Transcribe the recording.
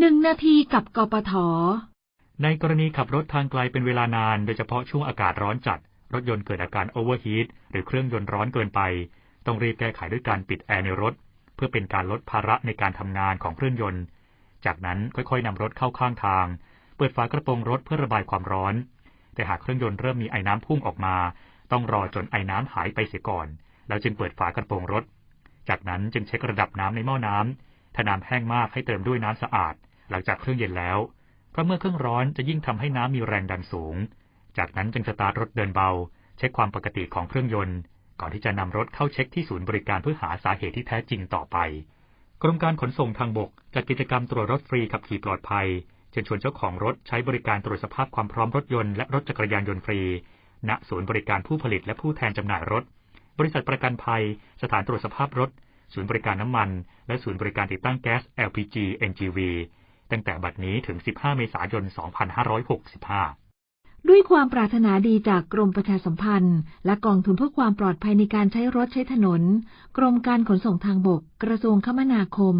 หนึ่งนาทีกับกปท ในกรณีขับรถทางไกลเป็นเวลานาน โดยเฉพาะช่วงอากาศร้อนจัด รถยนต์เกิดอาการโอเวอร์ฮีทหรือเครื่องยนต์ร้อนเกินไป ต้องรีบแก้ไขด้วยการปิดแอร์ในรถ เพื่อเป็นการลดภาระในการทำงานของเครื่องยนต์ จากนั้นค่อยๆนำรถเข้าข้างทาง เปิดฝากระโปรงรถเพื่อระบายความร้อน แต่หากเครื่องยนต์เริ่มมีไอ้น้ำพุ่งออกมา ต้องรอจนไอ้น้ำหายไปเสียก่อน แล้วจึงเปิดฝากระโปรงรถ จากนั้นจึงเช็คระดับน้ำในหม้อน้ำ ถ้าน้ำแห้งมากให้เติมด้วยน้ำสะอาด หลังจากเครื่องเย็นแล้ว เพราะเมื่อเครื่องร้อนจะยิ่งทำให้น้ำมีแรงดันสูง จากนั้นจึงสตาร์ทรถเดินเบา เช็คความปกติของเครื่องยนต์ ก่อนที่จะนำรถเข้าเช็คที่ศูนย์บริการเพื่อหาสาเหตุที่แท้จริงต่อไป กรมการขนส่งทางบกจัดกิจกรรมตรวจรถฟรีขับขี่ปลอดภัยเชิญชวนเจ้าของรถใช้บริการตรวจสภาพความพร้อมรถยนต์และรถจักรยานยนต์ฟรี ณ ศูนย์บริการผู้ผลิตและผู้แทนจำหน่ายรถ บริษัทประกันภัย สถานตรวจสภาพรถ ศูนย์บริการน้ำมัน และศูนย์บริการติดตั้งแก๊ส LPG NGV ตั้งแต่บัดนี้ถึง 15 เมษายน 2565ด้วยความปรารถนาดีจากกรมประชาสัมพันธ์ และกองทุนเพื่อความปลอดภัยในการใช้รถใช้ถนน กรมการขนส่งทางบก กระทรวงคมนาคม